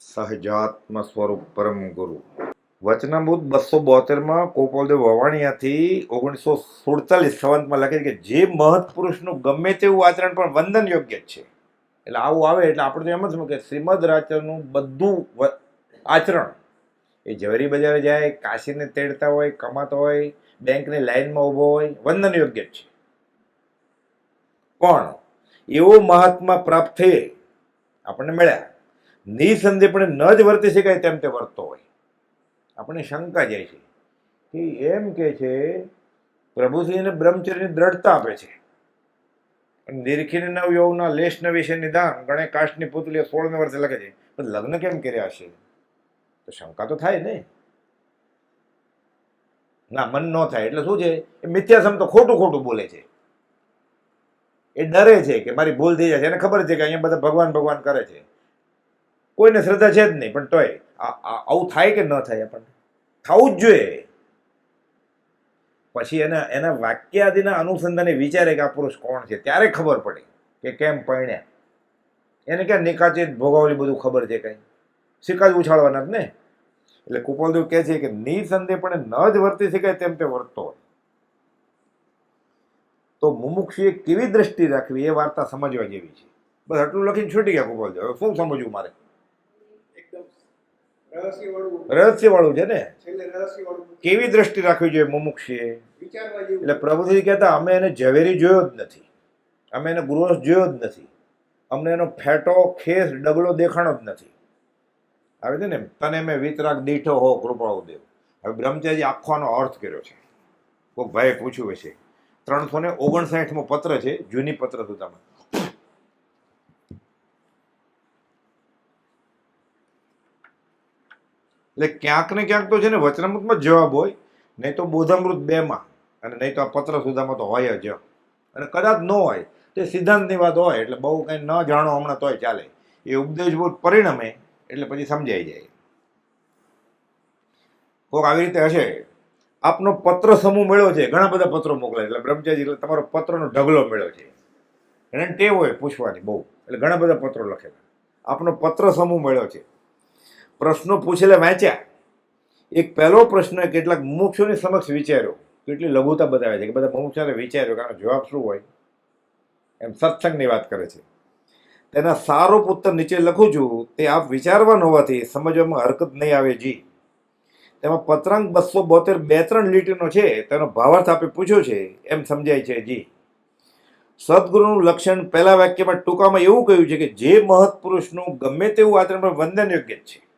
સહજાત્મ સ્વરૂપ પરમ ગુરુ. વચનામૃત બસો બોતેરમાં કોપોલદેવ વવાણિયાથી ઓગણીસો સુડતાલીસ સંવંતમાં લખે છે કે જે મહત્પુરુષનું ગમે તેવું આચરણ પણ વંદન યોગ્ય જ છે. એટલે આવું આવે એટલે આપણે તો એમ જ કે શ્રીમદ રાજચરણનું બધું આચરણ એ ઝવેરી બજારે જાય, કાશીને તેડતા હોય, કમાતો હોય, બેંકની લાઈનમાં ઊભો હોય, વંદન યોગ્ય જ છે. પણ એવો મહાત્મા પ્રાપ્ત થયે, આપણને મળ્યા. નિસંદેહપણે ન જ વર્તી શકાય તેમ તે વર્તતો હોય. આપણને શંકા જાય છે કે એમ કે છે, પ્રભુશ્રીને બ્રહ્મચર્યની દ્રઢતા આપે છે. નિરખીને નવ યૌના લેશ ન વિશે નિદાન ગણે કાષ્ટની પુતલી સોળને વર્ષે લખે છે. પણ લગ્ન કેમ કર્યા હશે? તો શંકા તો થાય ને. ના, મન ન થાય. એટલે શું છે? એ મિથ્યાસમ તો ખોટું ખોટું બોલે છે. એ ડરે છે કે મારી ભૂલ થઈ જાય છે એને ખબર છે કે અહીંયા બધા ભગવાન ભગવાન કરે છે. કોઈને શ્રદ્ધા છે જ નહીં, પણ તોય આવું થાય કે ન થાય આપણને? થવું જ જોઈએ. પછી એના એના વાક્યાદિના અનુસંધાને વિચારે કે આ પુરુષ કોણ છે? ત્યારે ખબર પડે કે કેમ પરણ્યા. એને ક્યાં નિકાચિત ભોગાવલી બધું ખબર છે કંઈ? સિક્કા જ ઉછાળવાના જ ને? એટલે કુપલદેવ કહે છે કે નિસંદેહપણે ન જ વર્તી શકાય તેમ તે વર્તતો હોય. તો મુમુક્ષુએ કેવી દ્રષ્ટિ રાખવી એ વાર્તા સમજવા જેવી છે. બસ આટલું લખીને છૂટી ગયા કુપલદેવ. હવે શું સમજવું મારે? રહસ્યવાળું છે ને? કેવી દ્રષ્ટિ રાખવી જોઈએ મુમુક્ષુએ એટલે પ્રભુજી કહેતા અમે એને ઝવેરી જોયો જ નથી. અમે એને ગુરોસ જોયો જ નથી. અમને એનો ફેટો ખેસ ડગલો દેખાણો જ નથી. આવે છે ને તને મેં વિતરાગ દીઠો હો કૃપાળો દેવ. હવે બ્રહ્મચારી આખવાનો અર્થ કર્યો છે. કોઈ ભાઈએ પૂછ્યું હશે. ત્રણસો ને ઓગણસાઠમો પત્ર છે જૂની પત્ર સુધામાં એટલે ક્યાંક ને ક્યાંક તો છે ને વચનામૃતમાં જવાબ હોય, નહીં તો બોધામૃત બેમાં, અને નહીં તો આ પત્ર સુધામાં તો હોય જ. અને કદાચ ન હોય, તે સિદ્ધાંતની વાત હોય, એટલે બહુ કંઈ ન જાણો હમણાં તોય ચાલે. એ ઉપદેશભૂત પરિણમે, એટલે પછી સમજાઈ જાય. કોક આવી રીતે હશે, આપનો પત્ર સમૂહ મળ્યો છે, ઘણા બધા પત્રો મોકલે એટલે બ્રહ્મચારી, એટલે તમારો પત્રનો ઢગલો મેળ્યો છે. એને ટેવ હોય પૂછવાની બહુ, એટલે ઘણા બધા પત્રો લખેલા. આપનો પત્ર સમૂહ મળ્યો છે. પ્રશ્નો પૂછેલા વાંચ્યા. એક પહેલો પ્રશ્ન કેટલાક મુમુક્ષુની સમક્ષ વિચાર્યો. કેટલી લઘુતા બતાવે છે કે બધા મુમુક્ષુને વિચાર્યો કે આનો જવાબ શું હોય? એમ સત્સંગની વાત કરે છે. તેના સારો પુત્ર નીચે લખું છું, તે આપ વિચારવાન હોવાથી સમજવામાં હરકત નહીં આવે જી. તેમાં પત્રાંક બસો બોતેર બે ત્રણ લીટીનો છે, તેનો ભાવાર્થ આપે પૂછ્યો છે, એમ સમજાય છે, જી. સદગુરુનું લક્ષણ પહેલા વાક્યમાં ટૂંકામાં એવું કહ્યું છે કે જે મહત્પુરુષનું ગમે તેવું આચરણ વંદન યોગ્ય જ છે.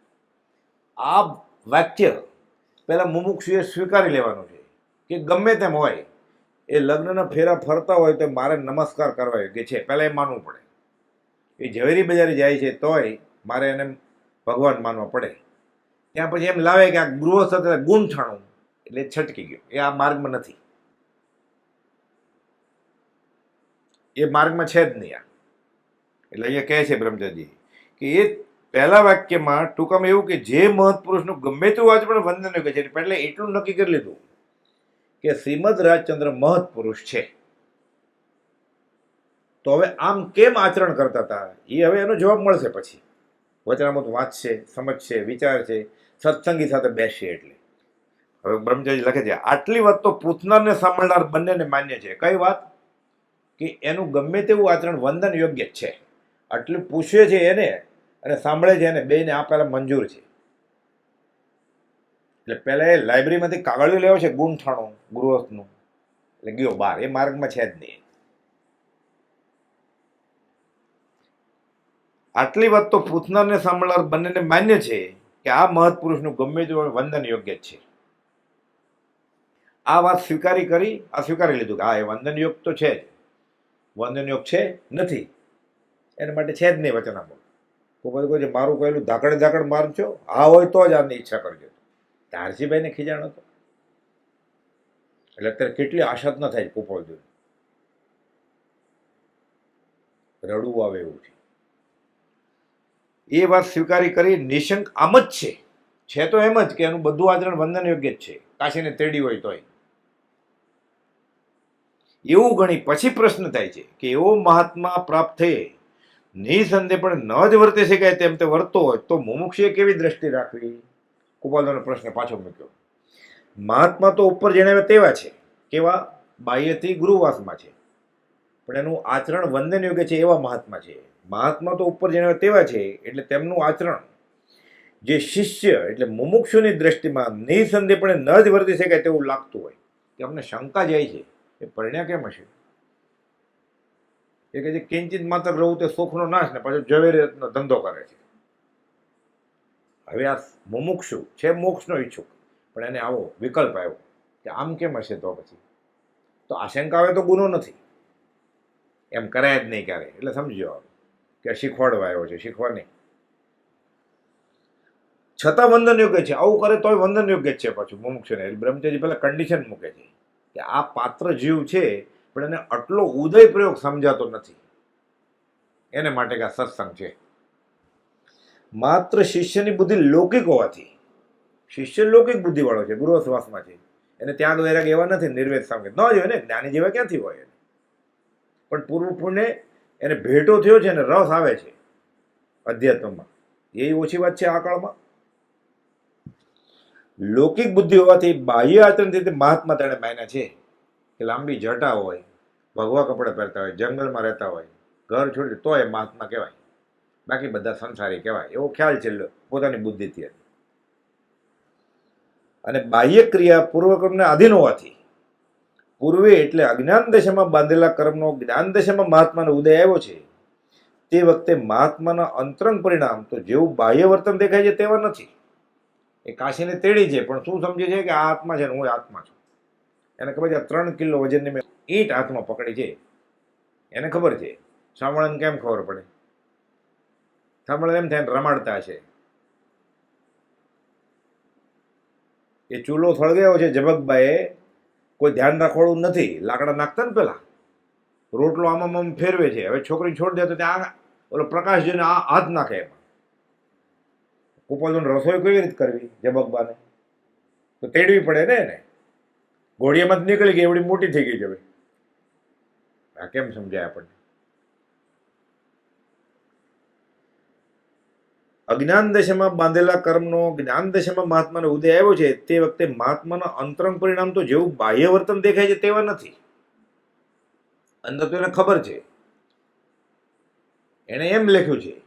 આ વાક્ય પહેલાં મુમુક્ષુએ સ્વીકારી લેવાનું છે કે ગમે તેમ હોય, એ લગ્નના ફેરા ફરતા હોય તો મારે નમસ્કાર કરવા કે છે, પહેલાં એ માનવું પડે. એ ઝવેરી બજારે જાય છે તોય મારે એને ભગવાન માનવા પડે. ત્યાં પછી એમ લાવે કે આ ગૃહસ્થ ગુણ ઠાણું એટલે છટકી ગયો. એ આ માર્ગમાં નથી. એ માર્ગમાં છે જ નહીં આ. એટલે અહીંયા કહે છે બ્રહ્મચારી કે એ પહેલા વાક્યમાં ટૂંકામાં એવું કે જે મહત્પુરુષનું ગમે તેવું આચરણ વંદન યોગ્ય છે. એટલે એટલું નક્કી કરી લીધું કે શ્રીમદ રાજચંદ્ર મહત્પુરુષ છે. તો હવે આમ કેમ આચરણ કરતા હતા? એ હવે એનો જવાબ મળશે પછી. વચનામૃત વાંચશે, સમજશે, વિચારશે, સત્સંગી સાથે બેસશે એટલે. હવે બ્રહ્મચારી લખે છે, આટલી વાત તો પૂછનારને સાંભળનાર બંનેને માન્ય છે. કઈ વાત? કે એનું ગમે તેવું આચરણ વંદન યોગ્ય જ છે. આટલું પૂછે છે એને અને સાંભળે છે એને બેને આ પહેલાં મંજૂર છે. એટલે પહેલાં એ લાઇબ્રેરીમાંથી કાગળિયું લેવો છે ગુંઠાણું ગૃહસ્થનું. એટલે ગયો બાર, એ માર્ગમાં છે જ નહીં. આટલી વાત તો પૂછનારને સાંભળનાર બંનેને માન્ય છે કે આ મહત્પુરુષનું ગમે તેવું વંદન યોગ્ય જ છે. આ વાત સ્વીકારી કરી, આ સ્વીકારી લીધું કે હા, એ વંદન યોગ તો છે જ. વંદન યોગ છે નથી. એના માટે છે જ નહીં વચનામૃત. કોઈ બધું કહે મારું કહેલું ધાકડે ધાકડ મારજો હા હોય તો જ આની ઈચ્છા કરજો. ધારજીભાઈને ખીજાણ હતો. એટલે અત્યારે કેટલી આશા ન થાય કુપોળ જોઈ રડવું આવે એવું છે. એ વાત સ્વીકારી કરી નિશંક આમ જ છે. છે તો એમ જ કે એનું બધું આચરણ વંદન યોગ્ય જ છે. કાશીને તેડી હોય તોય. એવું ગણી પછી પ્રશ્ન થાય છે કે એવો મહાત્મા પ્રાપ્ત થયે નિસંદેહ પણ ન જ વર્તી શકાય તેમ તે વર્તો હોય તો મુમુક્ષુએ કેવી દ્રષ્ટિ રાખવી? કુપાલદાનો પ્રશ્ન પાછો મૂક્યો. મહાત્મા તો ઉપર જણાવ્યા તેવા છે, કેવા? બાહ્યથી ગુરુવાસમાં છે. પણ એનું આચરણ વંદન યોગ્ય છે એવા મહાત્મા છે. મહાત્મા તો ઉપર જણાવ્યા તેવા છે એટલે તેમનું આચરણ. જે શિષ્ય એટલે મુમુક્ષુની દ્રષ્ટિમાં નિસંદેહપણે ન જ વર્તી શકાય તેવું લાગતું હોય. કે અમને શંકા જાય છે. એ પરિણ્યા કેમ હશે? એ કે જે કિંચિત માત્ર રહું તે સુખનો નાશ ને પાછો ઝવેરીનો ધંધો કરે છે. હવે આ મુમુક્ષુ છે, મોક્ષનો ઈચ્છુક. પણ એને આવો વિકલ્પ આવ્યો કે આમ કેમ હશે તો પછી? તો આશંકા આવે તો ગુનો નથી. એમ કરાય જ નહીં ક્યારે એટલે સમજો કે શીખવાડવા આવ્યો છે શીખવા નહીં છતાં વંદન યોગ્ય છે. આવું કરે તોય વંદન યોગ્ય છે પાછું મુમુક્ષુને. એટલે બ્રહ્મચારી પહેલાં કન્ડિશન મૂકે છે કે આ પાત્ર જીવ છે પણ એને આટલો ઉદય પ્રયોગ સમજાતો નથી. એને માટે કે સત્સંગ છે. માત્ર શિષ્યની બુદ્ધિ લૌકિક હોવાથી, શિષ્ય લૌકિક બુદ્ધિવાળો છે ગુરુશ્વાસમાં છે. એને ત્યાં વૈરાગ એવા નથી, નિર્વેદ સામે ન જ હોય ને જ્ઞાની જેવા ક્યાંથી હોય એને? પણ પૂર્વ પુણ્ય એને ભેટો થયો છે અને રસ આવે છે અધ્યાત્મમાં. એ ઓછી વાત છે આ કાળમાં? લૌકિક બુદ્ધિ હોવાથી બાહ્ય આચરણથી મહાત્મા તેણે માન્યા છે. કે લાંબી જટા હોય, ભગવા કપડાં પહેરતા હોય, જંગલમાં રહેતા હોય, ઘર છોડી તો એ મહાત્મા કહેવાય. બાકી બધા સંસારી કહેવાય. એવો ખ્યાલ છે પોતાની બુદ્ધિથી અને બાહ્ય ક્રિયા પૂર્વકર્મને આધીન હોવાથી, પૂર્વે એટલે અજ્ઞાન દશામાં બાંધેલા કર્મનો જ્ઞાન દશામાં મહાત્માનો ઉદય આવ્યો છે, તે વખતે મહાત્માના અંતરંગ પરિણામ તો જેવું બાહ્ય વર્તન દેખાય છે તેવા નથી. એ કાશીને તેડી છે, પણ શું સમજે છે કે આ આત્મા છે ને હું આત્મા છું? એને ખબર છે ત્રણ કિલો વજનની મેં ઈંટ હાથમાં પકડી છે. એને ખબર છે? સાંભળાને કેમ ખબર પડે? સાંભળે એમ થાય રમાડતા છે એ ચૂલો સળગાવ્યો છે જબકબાએ કોઈ ધ્યાન રાખવાળું નથી. લાકડા નાખતા ને પેલા. રોટલો આમાં આમ ફેરવે છે. હવે છોકરી છોડી દે તો ત્યાં ઓલો પ્રકાશ જોઈને આ હાથ નાખે એમાં. કુપાલને રસોઈ કેવી રીતે કરવી જબકબાને તો તેડવી પડે ને એને. ઘોડિયામાં નીકળી ગઈ એવડી મોટી થઈ ગઈ છે હવે. આ કેમ સમજાય આપણને? અજ્ઞાન દશામાં બાંધેલા કર્મનો, જ્ઞાન દશામાં મહાત્માનો ઉદય આવ્યો છે, તે વખતે મહાત્માના અંતરંગ પરિણામ તો જેવું બાહ્ય વર્તન દેખાય છે તેવા નથી. અંદર તો એને ખબર છે. એણે એમ લખ્યું છે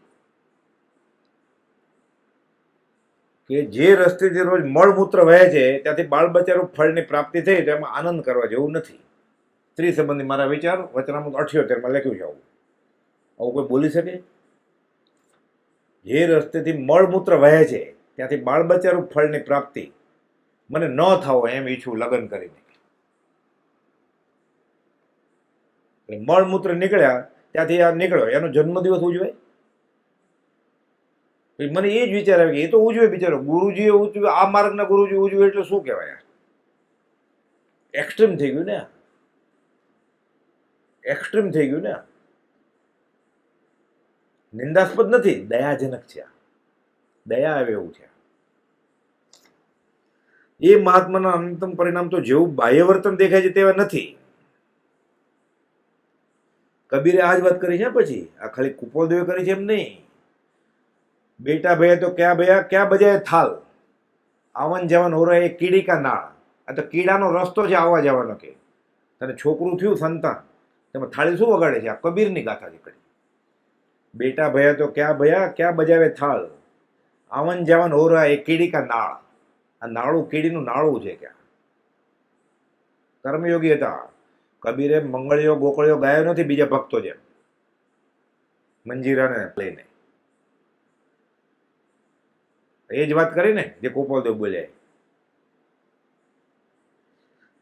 કે જે રસ્તેથી રોજ મળમૂત્ર વહે છે, ત્યાંથી બાળ બચારું ફળની પ્રાપ્તિ થઈ તો એમાં આનંદ કરવા જેવું નથી. સ્ત્રી સંબંધી મારા વિચાર વચનામૃત અઠ્યોતેરમાં લખ્યું છે આવું. આવું કોઈ બોલી શકે? જે રસ્તેથી મળમૂત્ર વહે છે, ત્યાંથી બાળ બચારું ફળની પ્રાપ્તિ મને ન થાવો એમ ઈચ્છું લગ્ન કરીને. મળમૂત્ર નીકળ્યા, ત્યાંથી આ નીકળ્યો. એનો જન્મદિવસ ઉજવાય? મને એ જ વિચાર આવે કે એ તો ઉજવે બિચારો. ગુરુજીએ ઉજવે, આ માર્ગના ગુરુજી ઉજવે એટલે શું કહેવાય? એક્સ્ટ્રીમ થઈ ગયું ને? એક્સ્ટ્રીમ થઈ ગયું ને. નિંદાસ્પદ નથી, દયાજનક છે. દયા આવે એવું છે. એ મહાત્માના અંતમ પરિણામ તો જેવું બાહ્ય વર્તન દેખાય છે તેવા નથી. કબીરે આ જ વાત કરી છે પછી? આ ખાલી કુપોદેવે કરી છે એમ નહીં. બેટા ભૈયા તો ક્યાં ભયા? ક્યાં બજાય થાલ? આવન જવન ઓરો એ કીડી કા નાળ. આ તો કીડાનો રસ્તો છે આવવા જવાનો કે. તને છોકરું થયું સંતાન. તેમાં થાળી શું વગાડે છે? આ કબીરની ગાથા કરી બેટા ભયા તો ક્યાં ભયા? ક્યાં બજાવે થાળ? આવન જવન હો એ કીડી કા નાળ. આ નાળું કીડીનું નાળું છે ક્યાં? કર્મયોગી હતા. કબીરે મંગળીઓ ગોકળીઓ ગાયો નથી, બીજા ભક્તો જેમ. મંજીરાને લઈને. એ જ વાત કરી ને જે ગોપાલદેવ બોલ્યા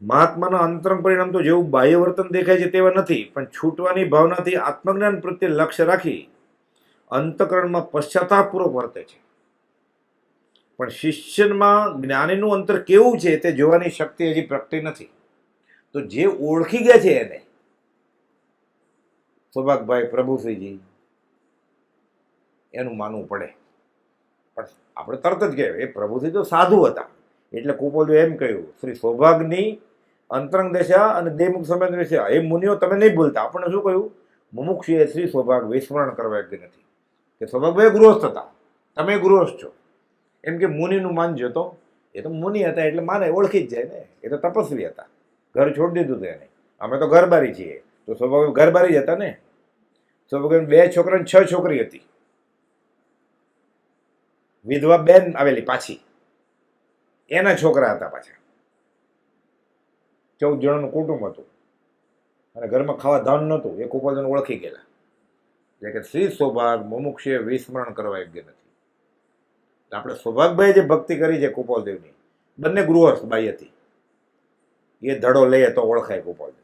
મહાત્માના અંતરંગ પરિણામ તો જેવું બાહ્ય વર્તન દેખાય છે તેવા નથી, પણ છૂટવાની ભાવનાથી આત્મજ્ઞાન પ્રત્યે લક્ષ્ય રાખી અંતકરણમાં પશ્ચાતાપૂર્વક વર્તે છે. પણ શિષ્યમાં જ્ઞાનીનું અંતર કેવું છે તે જોવાની શક્તિ હજી પ્રગટી નથી. તો જે ઓળખી ગયા છે એને, સુભાગભાઈ પ્રભુશ્રીજી, એનું માનવું પડે. પણ આપણે તરત જ કહેવાય, એ પ્રભુથી તો સાધુ હતા. એટલે કુપોલદેવ એમ કહ્યું, શ્રી સૌભાગની અંતરંગ દશા અને દેમુખ સમય દશા. એ મુનિઓ તમે નહીં ભૂલતા. આપણને શું કહ્યું? મુમુક્ષુએ શ્રી સૌભાગ વિસ્મરણ કરવા યોગ્ય નથી. કે સૌભાગભાઈ ગૃહસ્થ હતા. તમે ગૃહસ્થ છો. એમ કે મુનિનું માન જતો. એ તો મુનિ હતા એટલે માને ઓળખી જ જાય ને. એ તો તપસ્વી હતા. ઘર છોડી દીધું હતું એને. અમે તો ઘરબારી છીએ. તો સૌભાગ ઘરબારી જ હતા ને. સૌભાગ્ય બે છોકરા છ છોકરી હતી. વિધવા બેન આવેલી પાછી. એના છોકરા હતા પાછા. ચૌદ જણાનું કુટુંબ હતું. અને ઘરમાં ખાવા ધાન નહોતું. એ ઉપાધન ઓળખી ગયેલા. જે કે શ્રી સૌભાગ મુમુક્ષે વિસ્મરણ કરવા યોગ્ય નથી. આપણે સૌભાગભાઈ જે ભક્તિ કરી છે કુપાલદેવની બંને ગૃહસ્થ બાઈ હતી. એ ધડો લઈએ તો ઓળખાય કુપાલદેવ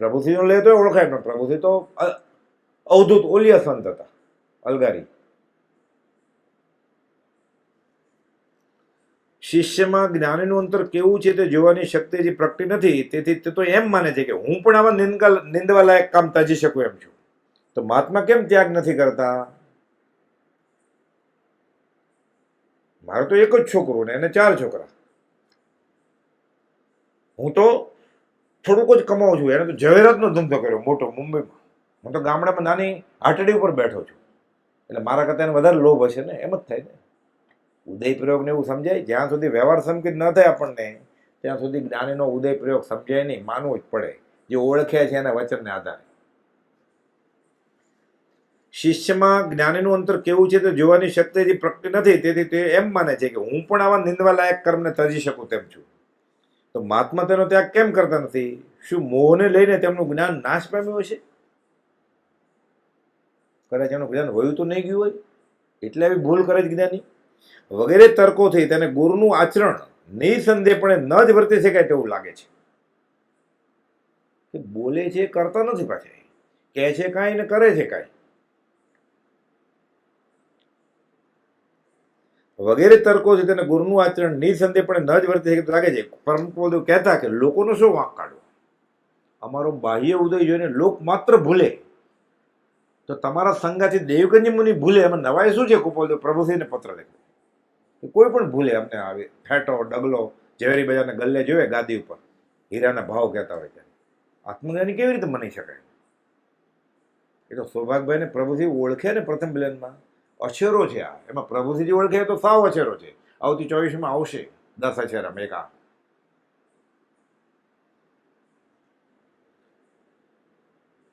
પ્રભુસિંહનો લઈએ તો ઓળખાય, પણ પ્રભુસિંહ તો અવધૂત ઓલિયા સંત હતા, અલગારી. શિષ્યમાં જ્ઞાનીનું અંતર કેવું છે તે જોવાની શક્તિ જે પ્રગટી નથી. તેથી તે તો એમ માને છે કે હું પણ આવા નિંદકા નિંદવા કામ તજી શકું એમ છું. તો મહાત્મા કેમ ત્યાગ નથી કરતા? મારો તો એક જ છોકરો ને એને ચાર છોકરા. હું તો થોડુંક જ કમાઉં છું. એને તો ઝવેરાતનો ધંધો કર્યો મોટો મુંબઈમાં. હું તો ગામડામાં નાની આટડી ઉપર બેઠો છું. એટલે મારા કરતાં એને વધારે લોભ હશે ને? એમ જ થાય ને? ઉદય પ્રયોગને એવું સમજાય, જ્યાં સુધી વ્યવહાર સંકેત ન થાય આપણને, ત્યાં સુધી જ્ઞાનીનો ઉદય પ્રયોગ સમજાય નહીં, માનવું જ પડે, જે ઓળખે છે એના વચનને આધારે. શિષ્યમાં જ્ઞાનીનું અંતર કેવું છે તે જોવાની શક્તિ હજી પ્રગટી નથી, તેથી તે એમ માને છે કે હું પણ આવા નિંદવા લાયક કર્મને તજી શકું તેમ છું. તો મહાત્મા તેનો ત્યાગ કેમ કરતા નથી? શું મોહને લઈને તેમનું જ્ઞાન નાશ પામ્યું હશે? કદાચ એનું જ્ઞાન હોયું તો નહીં ગયું હોય? એટલે આવી ભૂલ કરે જ જ્ઞાની. વગેરે તર્કોથી તેને ગુરુનું આચરણ નિસંદેહપણે ન જ વર્તી શકાય તેવું લાગે છે. કે બોલે છે, કરતા નથી પાછા કહે છે કાંઈ ને કરે છે કાંઈ. વગેરે તર્કો છે તેને ગુરુનું આચરણ નિસંદેહપણે ન જ વર્તી શકે લાગે છે. પરમ કહેતા કે લોકોનો શું વાંક કાઢવો? અમારો બાહ્ય ઉદય જોઈને લોક માત્ર ભૂલે. તો તમારા સંગાથી દેવકન્યા મુનિ ભૂલે. એમાં નવાય શું છે? કુપોલદેવ પ્રભુસિંહને પત્ર લખ્યો. કોઈ પણ ભૂલે અમને આવે, ફેટો, ડગલો, ઝવેરી બજારને ગલ્લે જોવે ગાદી ઉપર. હીરાના ભાવ કહેતા હોય ત્યારે. આત્મજ્ઞાની કેવી રીતે મની શકાય? એ તો સૌભાગભાઈને પ્રભુસિંહ ઓળખે ને પ્રથમ મિલનમાં અછેરો છે આ. એમાં પ્રભુસિંહજી ઓળખે તો સાવ અછેરો છે. આવતી ચોવીસમાં આવશે દસ અછેરામાં એક આ.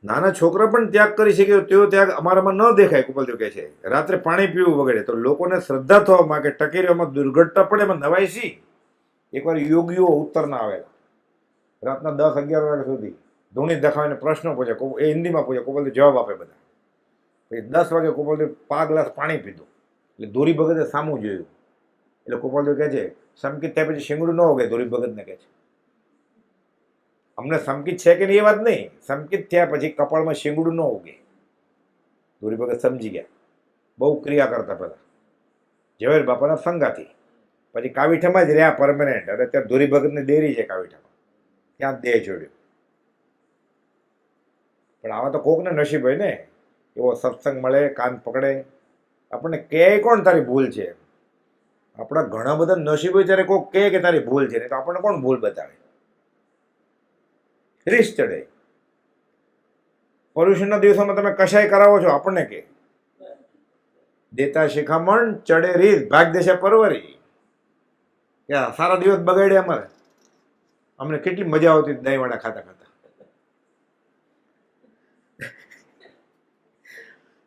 નાના છોકરા પણ ત્યાગ કરી શકે, તેઓ ત્યાગ અમારામાં ન દેખાય કુપલદેવ કહે છે. રાત્રે પાણી પીવું વગેરે. તો લોકોને શ્રદ્ધા થવામાં કે ટકેરીઓમાં દુર્ઘટના પડે એમાં નવાય શી? એકવાર યોગીઓ ઉત્તરના આવેલા. રાતના દસ અગિયાર વાગ્યા સુધી ધૂણી દેખાવીને પ્રશ્નો પૂછે એ હિન્દીમાં પૂછે કુપલદેવ જવાબ આપે બધા. પછી દસ વાગે કુપલદેવ પાંચ ગ્લાસ પાણી પીધું. એટલે ધોરી ભગતે સામું જોયું. એટલે કુપલદેવ કહે છે, સમકિત થયા પછી શિંગડું ન ઉગે ધોરી ભગતને કહે છે. અમને સમકિત છે કે નહીં એ વાત નહીં. સમકિત થયા પછી કપાળમાં શિંગડું ન ઉગે. ધોરી ભગત સમજી ગયા. બહુ ક્રિયા કરતા પહેલાં. ઝવેર બાપાના સંગાથી. પછી કાવીઠામાં જ રહ્યા પરમનેન્ટ અને ત્યાં ધોરી ભગતની ડેરી છે કાવીઠામાં. ત્યાં દેહ જોડ્યો પણ આવા તો કોકને નસીબ હોય ને. એવો સત્સંગ મળે, કાન પકડે. આપણને કહે કોણ તારી ભૂલ છે? આપણા ઘણા બધા નસીબ હોય ત્યારે કોક કહે કે તારી ભૂલ છે, નહીં તો આપણને કોણ ભૂલ બતાવે? રીસ ચડે. પોલ્યુશનના દિવસોમાં તમે કશાય કરાવો છો? આપણને કે. દેતા શિખામણ, ચડે રીત, ભાગ દેશે પરવરી. યા સારા દિવસ બગાડ્યા અમારે. અમને કેટલી મજા આવતી દહીંવાડા ખાતા ખાતા.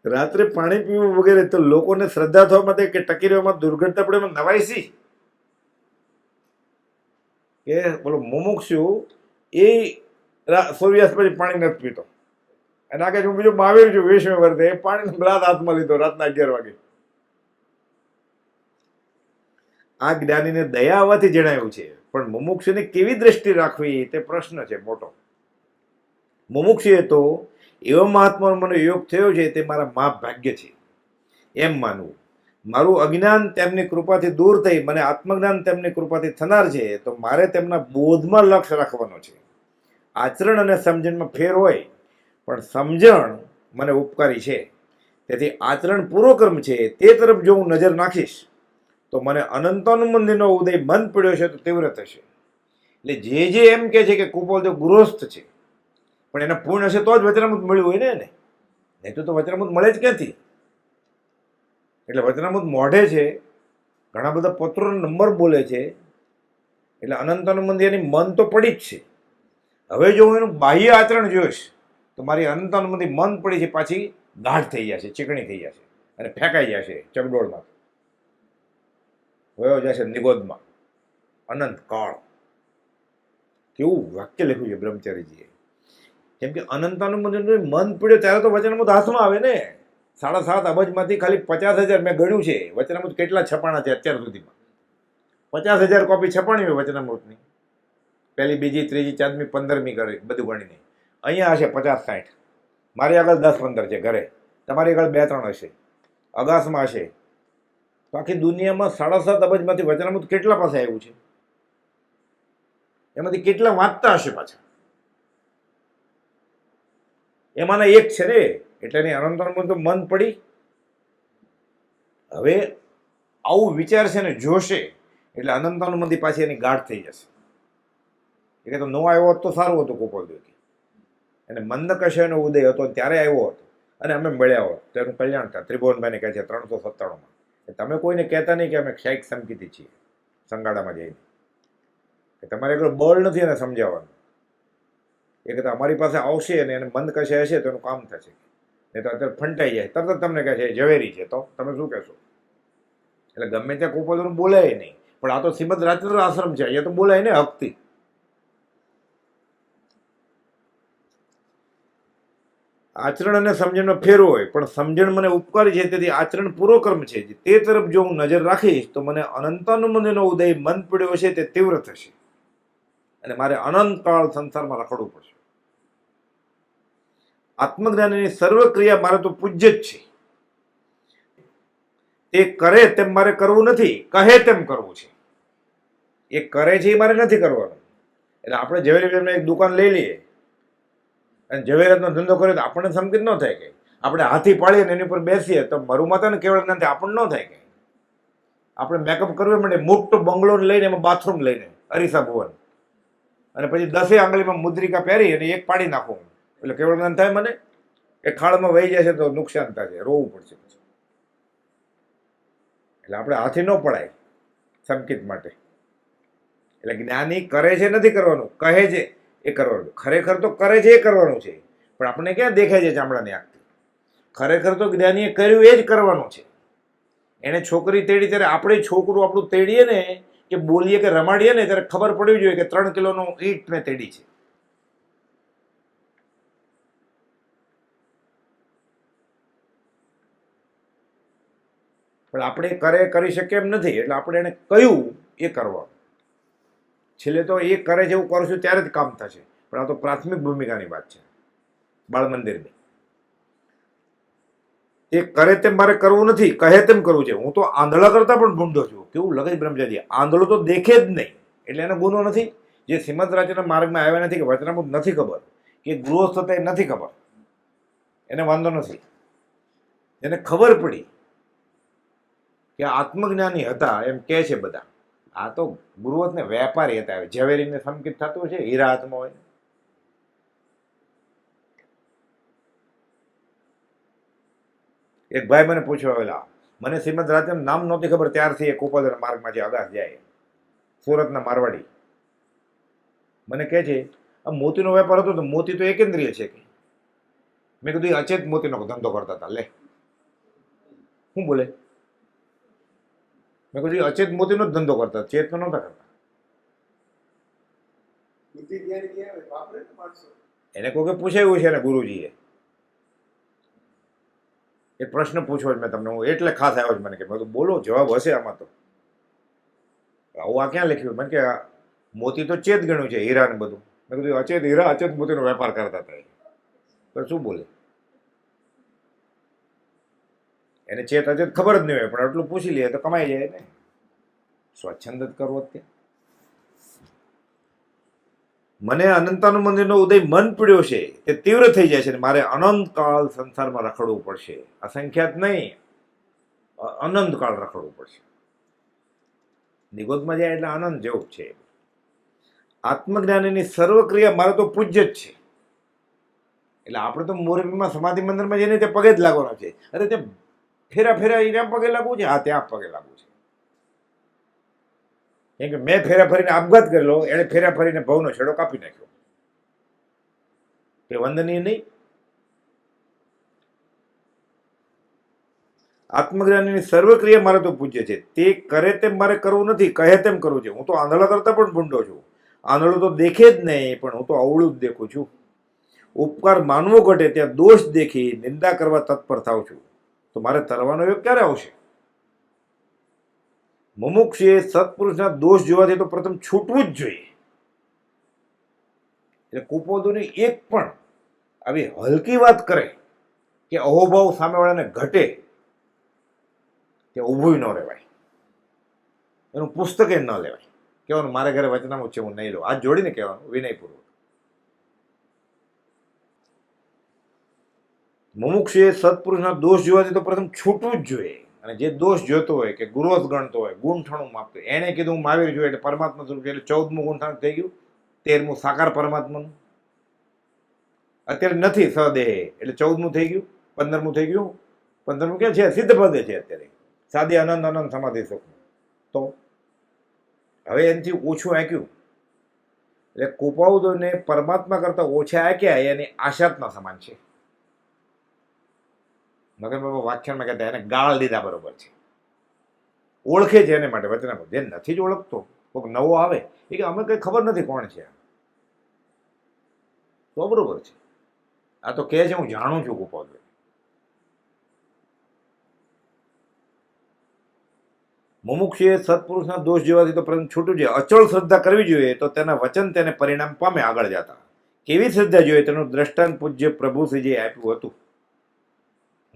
રાત્રે પાણી પીવું વગેરે તો લોકોને શ્રદ્ધા થવા માટે કે ટકી રહેવામાં દુર્ઘટના પડે એમાં નવાઈશી કે બોલો મુમુક્ષુ એ સૂર્યાસ્ત પછી પાણી નથી પીતો. અને આગળ હું બીજું મહાવીર છું વિશ્વ વર્તે એ પાણીનો હાથમાં લીધો રાતના અગિયાર વાગે. આ જ્ઞાનીને દયા આવવાથી જણાયું છે, પણ મુમુક્ષુને કેવી દ્રષ્ટિ રાખવી તે પ્રશ્ન છે મોટો. મુમુક્ષુએ તો એવા મહાત્માનો મને યોગ થયો છે, તે મારા મા ભાગ્ય છે. એમ માનવું. મારું અજ્ઞાન તેમની કૃપાથી દૂર થઈ, મને આત્મજ્ઞાન તેમની કૃપાથી થનાર છે, તો મારે તેમના બોધમાં લક્ષ્ય રાખવાનો છે. આચરણ અને સમજણમાં ફેર હોય, પણ સમજણ મને ઉપકારી છે. તેથી આચરણ પૂરો છે, તે તરફ જો હું નજર નાખીશ, તો મને અનંતાનુમંદિનો ઉદય બંધ પડ્યો છે, તો તીવ્ર થશે એટલે જે જે એમ કે છે કે કુપોલદેવ ગૃહસ્થ છે, પણ એને પૂર્ણ હશે તો જ વચનામૃત મળ્યું હોય ને એને. નહીં તો વચનામૃત મળે જ ક્યાંથી? એટલે વચનામૃત મોઢે છે, ઘણા બધા પત્રોનો નંબર બોલે છે, એટલે અનંતાનુબંધી એની મન તો પડી જ છે. હવે જો હું એનું બાહ્ય આચરણ જોઈશ, તો મારી અનંતાનુબંધી મન પડી છે, પાછી ગાઢ થઈ જશે, ચીકણી થઈ જશે અને ફેંકાઈ જશે ચગડોળમાં વયો જશે નિગોદમાં અનંત કાળ. કેવું વાક્ય લખ્યું છે બ્રહ્મચારીજીએ. કેમ કે અનંતાનુબંધીનું મન પીડ્યો ત્યારે તો વચનામૃત હાથમાં આવે ને. સાડા સાત અબજમાંથી ખાલી પચાસ હજાર મેં ગણ્યું છે. વચનામૃત કેટલા છપાણા છે અત્યાર સુધીમાં? પચાસ હજાર કોપી છપાણી હોય વચનામૃતની પહેલી, બીજી, ત્રીજી, ચારમી, પંદરમી કરી, બધું ગણીને. અહીંયા હશે પચાસ, સાઠ. મારી આગળ દસ, પંદર છે ઘરે. તમારી આગળ બે, ત્રણ હશે. અગાસમાં હશે. તો આખી દુનિયામાં સાડા સાત અબજમાંથી વચનામૃત કેટલા પાસે આવ્યું છે? એમાંથી કેટલા વાંચતા હશે પાછા? એમાંના એક છે રે એટલે એની અનંતરમાં તો મન પડી. હવે આવું વિચારશે ને જોશે, એટલે અનંતાનુમંદી પાછી એની ગાઢ થઈ જશે. એ કે તો ન આવ્યો હોત તો સારું હતું ગોપાલ દેવકી. અને મંદ કશયનો ઉદય હતો ત્યારે આવ્યો હતો. અને અમે મળ્યા હોત તો એનું કલ્યાણ થાય. ત્રિભુવનભાઈને કહે છે ત્રણસો સત્તાણુંમાં. તમે કોઈને કહેતા નહીં કે અમે ક્ષયક સમકીતી છીએ સંગાડામાં જઈને. કે તમારે એકલું બળ નથી એને સમજાવવાનું. એ કહેતા અમારી પાસે આવશે અને એને મંદ કશે હશે તો એનું કામ થશે. નહીં તો અત્યારે ફંટાઈ જાય. તરત જ તમને કહે છે ઝવેરી છે. તો તમે શું કહેશો? એટલે ગમે ત્યાં કુપોદનું બોલાય નહીં. પણ આ તો શ્રીમદ રાજચંદ્ર આશ્રમ છે. અહીંયા તો બોલાય ને હકથી. આચરણ અને સમજણનો ફેરો હોય, પણ સમજણ મને ઉપકારી છે, તેથી આચરણ પૂરો કર્મ છે. તે તરફ જો હું નજર રાખીશ, તો મને અનંતાનુમંદનો ઉદય મન પડ્યો છે તે તીવ્ર થશે. અને મારે અનંતકાળ સંસારમાં રખડવું પડશે. આત્મજ્ઞાનની સર્વ ક્રિયા મારે તો પૂજ્ય જ છે. એ કરે તેમ મારે કરવું નથી, કહે તેમ કરવું છે. એ કરે છે એ મારે નથી કરવાનું. એટલે આપણે ઝવેરી એક દુકાન લઈ લઈએ અને ઝવેરાતનો ધંધો કરીએ તો આપણને સમકીત ન થાય કે આપણે હાથી પાડીએ ને એની ઉપર બેસીએ તો મરુ માતાને કેવળ નથી આપણને ન થાય કે આપણે મેકઅપ કરવું માટે મોટો બંગલો લઈને એમાં બાથરૂમ લઈને, અરીસા ભુવન. અને પછી દસે આંગળીમાં મુદ્રિકા પહેરી અને એક પાડી નાખું એટલે કેવળ જ્ઞાન થાય મને? એ ખાડમાં વહી જાય છે તો નુકસાન થશે, રોવું પડશે એટલે આપણે હાથી ન પડાય સમકીત માટે. એટલે જ્ઞાની કરે છે, નથી કરવાનું, કહે છે. એ કરવાનું. ખરેખર તો કરે છે એ કરવાનું છે. પણ આપણે ક્યાં દેખાય છે ચામડાની આંખથી ખરેખર તો જ્ઞાનીએ કર્યું એ જ કરવાનું છે. એને છોકરી તેડી ત્યારે આપણે છોકરું આપણું તેડીએ ને, કે બોલીએ કે રમાડીએ ને, ત્યારે ખબર પડવી જોઈએ કે ત્રણ કિલોનો ઈંટ મેં તેડી છે. પણ આપણે કરે, કરી શકીએ એમ નથી. એટલે આપણે એને કહ્યું એ કરવાનું. છેલ્લે તો એ કરે છે, એવું કરશું ત્યારે જ કામ થશે. પણ આ તો પ્રાથમિક ભૂમિકાની વાત છે. બાળ મંદિરની. એ કરે તેમ મારે કરવું નથી, કહે તેમ કરવું છે. હું તો આંધળા કરતા પણ ભૂંડો છું. કેવું લગે છે બ્રહ્મચારી? આંધળો તો દેખે જ નહીં. એટલે એનો ગુનો નથી. જે શ્રીમંત રાજ્યના માર્ગમાં આવ્યા નથી, કે વચનામૃત નથી ખબર, કે ગૃહસ્થ થતા એ નથી ખબર. એને વાંધો નથી. એને ખબર પડી કે આત્મજ્ઞાની હતા, એમ કહે છે બધા. આ તો ગુરુવતને વેપારી હતા ઝવેરીને સંકિત થતું છે, હીરા હાથમાં હોય. એક ભાઈ મને પૂછવા આવેલા, મને શ્રીમદ રાજન નામ નહોતી ખબર, ત્યારથી એ કોપલર માર્ગમાં જે અગાસ જાય. સુરતના મારવાડી. મને કહે છે આ મોતીનો વેપાર હતો તો મોતી તો એકેન્દ્રિય છે કે? મેં કીધું અચેત મોતીનો ધંધો કરતા હતા, લે. શું બોલે મેં કહું અચેત મોતીનો જ ધંધો કરતા ચેતનો નહોતા કરતા. એને કોઈ પૂછાયું છે ને ગુરુજીએ? એ પ્રશ્ન પૂછ્યો જ મેં તમને હું એટલે ખાસ આવ્યો જ મને કે મેં બોલો જવાબ હશે આમાં તો. આવું આ ક્યાં લખ્યું? મને કે મોતી તો ચેત ગણ્યું છે હીરા ને બધું. મેં કીધું અચેત હીરા અચેત મોતીનો વેપાર કરતા હતા તો શું બોલે? એને ચેત અચેત ખબર જ નહીં હોય, પણ આટલું પૂછી લે તો કમાઈ જાય ને. સ્વચ્છંદ જ કરવો તે મને અનંતાનું મંદિરનો ઉદય મન પીડ્યો છે. તે તીવ્ર થઈ જાય છે મારે અનંતકાળ સંસારમાં રખડવું પડશે. અસંખ્યાત નહીં અનંતકાળ રખડવું પડશે. નિગોદમાં જાય એટલે આનંદ જેવું છે. આત્મજ્ઞાનીની સર્વક્રિયા મારે તો પૂજ્ય જ છે. એટલે આપણે તો મોરબીમાં સમાધિ મંદિરમાં જઈને તે પગે જ લાગવાનો છે. અરે તે ફેરા ફેરા એના પગે લાગવું છે? હા, ત્યાં પગે લાગવું છે. કેમ કે મેં ફેરા ફરીને આપઘાત કરેલો, એણે ફેરા ફરીને ભવનો છેડો કાપી નાખ્યો. તે વંદનીય નહીં. આત્મજ્ઞાનીની સર્વક્રિયા મારે તો પૂજ્ય છે. તે કરે તેમ મારે કરવું નથી, કહે તેમ કરવું છે. હું તો આંધળા કરતા પણ ભૂંડો છું. આંધળો તો દેખે જ નહીં, પણ હું તો અવળું જ દેખું છું. ઉપકાર માનવો ઘટે, ત્યાં દોષ દેખી નિંદા કરવા તત્પર થાઉં છું. તો મારે તરવાનો યોગ ક્યારે આવશે? મુમુક્ષુએ સત્પુરુષના દોષ જોવાથી તો પ્રથમ છૂટવું જ જોઈએ. એટલે કુપોદોની એક પણ આવી હલકી વાત કરે કે અહોભાવ સામેવાળાને ઘટે કે ઊભું ન રહેવાય. એનું પુસ્તકે ન લેવાય. કહેવાનું, મારે ઘરે વચનામું છે, હું નહીં લઉં. આ જોડીને કહેવાનું, વિનયપૂર્વક. મુમુક્ષુએ સત્પુરુષના દોષ જોવાથી તો પ્રથમ છૂટવું જ જોઈએ. અને જે દોષ જોતો હોય કે ગુરોસ ગણતો હોય ગુંઠણું માપતો એણે કીધું હું મહાવીર જોઈએ એટલે પરમાત્મા સ્વરૂપ એટલે ચૌદમું ગુંઠણ થઈ ગયું, તેરમું સાકાર પરમાત્માનું. અત્યારે નથી સદેહે એટલે ચૌદમું થઈ ગયું, પંદરમું થઈ ગયું. પંદરમું ક્યાં છે? સિદ્ધ પદે છે અત્યારે. સાદી અનંત અનંત સમાધિ સુખનું તો હવે એનાથી ઓછું આંક્યું. એટલે કુપાઉદોને પરમાત્મા કરતાં ઓછા આંક્યા, એની આશાતના સમાન છે. મગન બાબા વાખ્યાનમાં કહેતા એને ગાળ દીધા બરોબર છે. ઓળખે છે એને માટે વચનામાં જે નથી જ ઓળખતો કોઈક નવો આવે, એ કે અમે કંઈ ખબર નથી કોણ છે. તો બરોબર છે. આ તો કહે છે, હું જાણું છું કુપાઉદો એ સત્પુરુષના દોષ જેવાથી તો પ્રથમ છૂટું છે અચળ શ્રદ્ધા કરવી જોઈએ, તો તેના વચન, તેને પરિણામ પામે આગળ જતા. કેવી શ્રદ્ધા જોઈએ? તેનું દ્રષ્ટાંત પૂજ્ય પ્રભુ શ્રીજીએ આપ્યું હતું.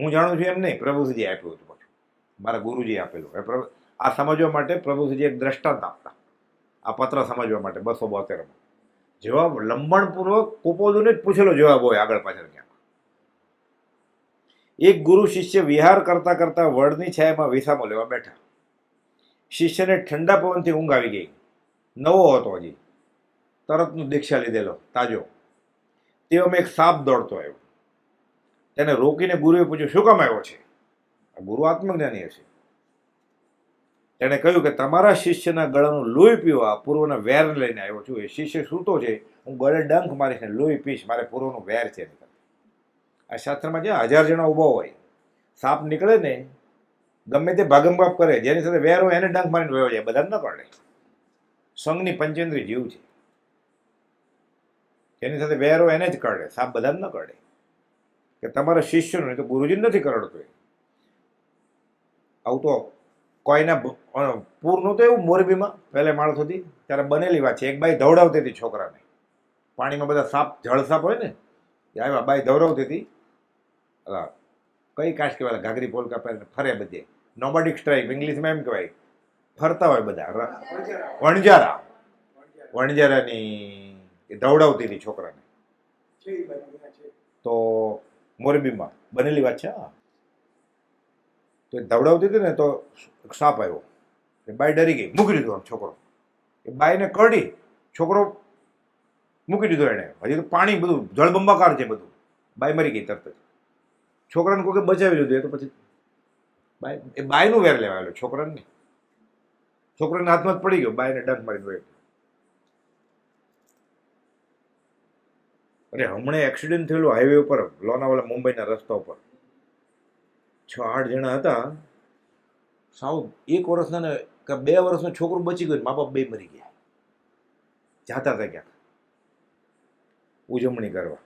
હું જાણું છું એમ નહીં પ્રભુશ્રીજીએ આપ્યું હતું પાછું મારા ગુરુજીએ આપેલું. એ આ સમજવા માટે પ્રભુશ્રીજી એક દ્રષ્ટાંત આપતા. આ પત્ર સમજવા માટે, બસો બોતેરમાં જવાબ લંબણપૂર્વક કુપોદુને જ પૂછેલો જવાબ હોય આગળ પાછળ ક્યાંક. એક ગુરુ શિષ્ય વિહાર કરતા કરતા વડની છાયામાં વિસામો લેવા બેઠા. શિષ્યને ઠંડા પવનથી ઊંઘ આવી ગઈ. નવો હતો હજી. તરતનું દીક્ષા લીધેલો. તાજો. તેવામાં એક સાપ દોડતો આવ્યો. તેને રોકીને ગુરુએ પૂછ્યું, શું કામ છે? આ ગુરુ આત્મજ્ઞાની હશે. તેણે કહ્યું કે, તમારા શિષ્યના ગળાનું લોહી પીવા પૂર્વના વેર લઈને આવ્યો છું. એ શિષ્ય સૂતો છે? હું ગળે ડંખ મારીશ ને લોહી પીશ. મારે પૂર્વનું વેર છે. આ શાસ્ત્રમાં જ્યાં હજાર જણા ઊભા હોય, સાપ નીકળે ને, ગમે તે ભાગમભાગ કરે, જેની સાથે વેર હોય એને ડંખ મારીને વયો જાય. બધા ન કરડે સંઘની પંચેન્દ્રી જીવ છે. જેની સાથે વેર હોય એને જ કરડે સાપ બધા ન કરડે કે તમારા શિષ્યનું તો ગુરુજી નથી કરડતો આવું તો કોઈના પૂરનું તો એવું મોરબીમાં, પહેલે માણસ હતી, ત્યારે બનેલી વાત છે. એક બાઈ દોડાવતી હતી છોકરાને. પાણીમાં બધા સાપ, જળ સાપ હોય ને, એ આવ્યા, બાઈ દોડાવતી હતી. કઈ કાશ કહેવાય, ઘાઘરી પોલકા પહેરીને ફરે બધે. નોબડિક સ્ટ્રાઇક ઇંગ્લિશમાં એમ કહેવાય. ફરતા હોય બધા. વણજારા વણજારાની એ દોડાવતી હતી છોકરાને. તો મોરબીમાં. બનેલી વાત છે, હા. તો ધવડાવતી હતી ને તો સાપ આવ્યો. એ બાઈ ડરી ગઈ. મૂકી દીધો છોકરો. એ બાઈને કરડી છોકરો મૂકી દીધો એણે હજી તો પાણી બધું જળબંબાકાર છે બધું. બાઈ મરી ગઈ તરત જ. છોકરાને કોઈ બચાવી લીધું. એ તો પછી બાઈ, એ બાયનું વેર લેવા આવેલો છોકરાને. છોકરાને હાથમાં જ પડી ગયો. બાઈને ડંખ મારી ગયો અરે, હમણાં એક્સિડન્ટ થયેલું હાઈવે ઉપર, લોનાવાલા મુંબઈના રસ્તા ઉપર. છ, આઠ જણા હતા. સાવ, એક વર્ષના ને બે વર્ષનો છોકરો બચી ગયો મા બાપ બે મરી ગયા. જાતા હતા ક્યાંક. ઉજવણી કરવા.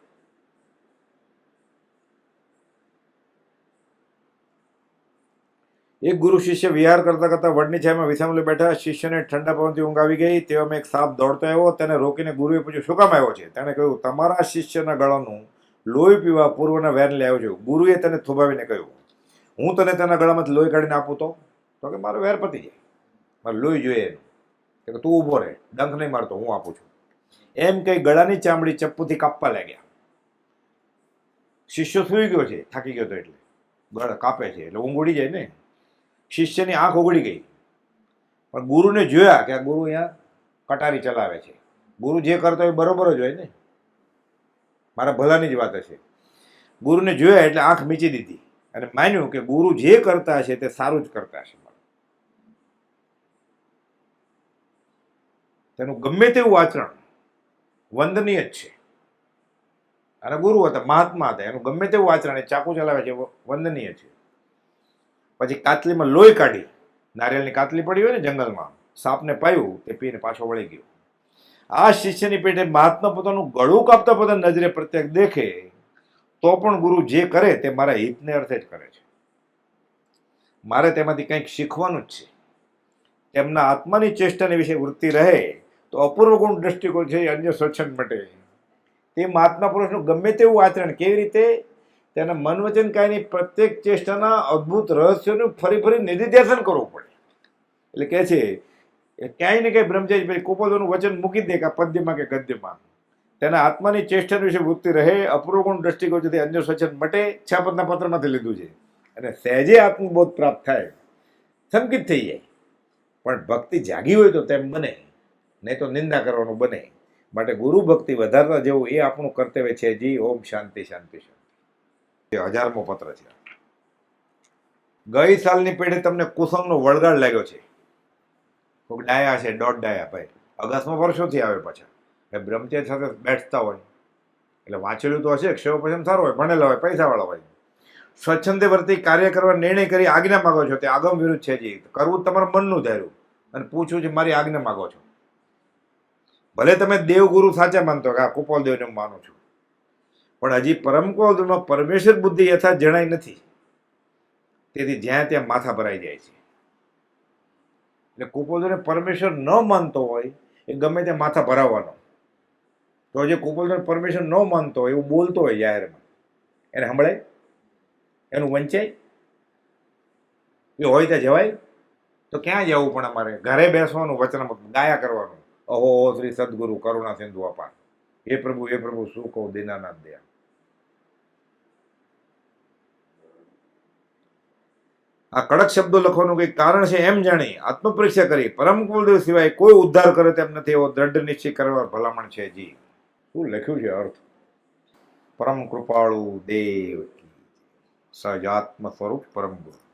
એક ગુરુ શિષ્ય વિહાર કરતા કરતા વડની છાયામાં વિસામલે બેઠા, શિષ્યને ઠંડા પવનથી ઊંઘ આવી ગઈ. તેવામાં એક સાપ દોડતો આવ્યો, તેને રોકીને ગુરુએ પૂછ્યું, શું કામ આવ્યો છે? તેણે કહ્યું, તમારા શિષ્યના ગળાનું લોહી પીવા પૂર્વના વેન આવ્યો છું ગુરુએ તેને થોભાવીને કહ્યું, હું તને તેના ગળામાંથી લોહી કાઢીને આપું તો? તો કે, મારો વેર પતી જાય. મારે લોહી જોઈએ એનું. કે, તું ઊભો રહે, ડંખ નહીં મારતો, હું આપું છું. એમ કંઈ ગળાની ચામડી ચપ્પુથી કાપવા લાગ્યા. શિષ્ય સૂઈ ગયો છે, થાકી ગયો તો એટલે. ગળ કાપે છે, એટલે ઊંઘ ઉડી જાય ને. શિષ્યની આંખ ઓગળી ગઈ. પણ ગુરુને જોયા કે આ ગુરુ અહીંયા કટારી ચલાવે છે. ગુરુ જે કરતો હોય બરોબર જ હોય ને. મારા ભલાની જ વાત હશે. ગુરુને જોયા એટલે આંખ મીચી દીધી અને માન્યું કે ગુરુ જે કરતા હશે તે સારું જ કરતા હશે તેનું ગમે તેવું આચરણ વંદનીય જ છે. અને ગુરુ હતા, મહાત્મા હતા. એનું ગમે તેવું આચરણ એ ચાકુ ચલાવે છે, વંદનીય છે. પછી કાતલીમાં લોહી કાઢી. નારિયેળની કાતલી પડી હોય ને જંગલમાં, સાપને પાયું, તે પીને પાછો વળી ગયો. આ શિષ્યની પેટે મહાત્મા પોતાનું ગળું કાપતા પોતાની નજરે પ્રત્યેક દેખે, તો પણ ગુરુ જે કરે તે મારા હિતને અર્થે જ કરે છે. મારે તેમાંથી કંઈક શીખવાનું જ છે. તેમના આત્માની ચેષ્ટાની વિશે વૃત્તિ રહે, તો અપૂર્વ ગુણ દ્રષ્ટિકોણ છે અન્ય સ્વચ્છંદ માટે. તે મહાત્મા પુરુષનું ગમે તેવું આચરણ કેવી રીતે તેના મન વચન કાયની પ્રત્યેક ચેષ્ટાના અદ્ભુત રહસ્યોનું ફરી ફરી નિધિધ્યાસન કરવું પડે. એટલે કહે છે ક્યાંય ને ક્યાંય બ્રહ્મચારી ભાઈ કોપોદોનું વચન મૂકી દે કે પદ્યમાં કે ગદ્યમાં. તેના આત્માની ચેષ્ટા વિશે વૃત્તિ રહે, અપૂર્વગુણ દ્રષ્ટિકોણ છે તે અન્ય સ્વચ્છંદ મટે, છાપતના પત્રમાંથી લીધું છે. અને સહેજે આત્મબોધ પ્રાપ્ત થાય. સંકિત થઈ જાય. પણ ભક્તિ જાગી હોય તો તેમ બને, નહીં તો નિંદા કરવાનું બને. માટે ગુરુ ભક્તિ વધારતા જેવું એ આપણું કર્તવ્ય છે. જી, ઓમ શાંતિ શાંતિ શાંતિ. હજારમો પત્ર છે. ગઈ સાલની પેઢી તમને કુસંગનો વળગાડ લાગ્યો છે. કોઈક ડાયા છે, દોઢ ડાયા ભાઈ. અગસ્ટમાં વર્ષોથી આવે પાછા. એ બ્રહ્મચર્ય સાથે બેઠતા હોય. એટલે વાંચેલું તો હશે ક્ષેવ પછી સારો હોય, ભણેલા હોય, પૈસાવાળા હોય. સ્વચ્છંદે વર્તી કાર્ય કરવા નિર્ણય કરી આજ્ઞા માગો છો, તે આગમ વિરુદ્ધ છે જી. કરવું તમારા મનનું ધાર્યું. અને પૂછવું છે, મારી આજ્ઞા માગો છો. ભલે તમે દેવગુરુ સાચા માનતો કે આ કુપોલ દેવને હું માનું છું. પણ હજી પરમ કુપાલદેવમાં પરમેશ્વર બુદ્ધિ યથાર્થ જણાઈ નથી. તેથી જ્યાં ત્યાં માથા ભરાઈ જાય છે. એટલે કુપોલદેવને પરમેશ્વર ન માનતો હોય એ ગમે ત્યાં માથા ભરાવવાનો તો જે કુપોલદેવ પરમેશ્વર ન માનતો હોય એવું બોલતો હોય જાહેરમાં, એને સંભળાય? એનું વંચાય? એ હોય ત્યાં જવાય? તો ક્યાં જવું પણ અમારે? ઘરે બેસવાનું વચન ગાયા કરવાનું. અહો, શ્રી સદગુરુ, કરુણા સિંધુ અપાર. હે પ્રભુ હે પ્રભુ, શું કહું? દીનાનાથ દયા. આ કડક શબ્દો લખવાનું કંઈક કારણ છે એમ જાણી આત્મપરીક્ષા કરી. પરમ કુલદેવ સિવાય કોઈ ઉદ્ધાર કરે તેમ નથી. એવો દ્રઢ નિશ્ચય કરવા ભલામણ છે જી. શું લખ્યું છે અર્થ? પરમ કૃપાળુ દેવ સજાત્મ સ્વરૂપ પરમ ગુરુ.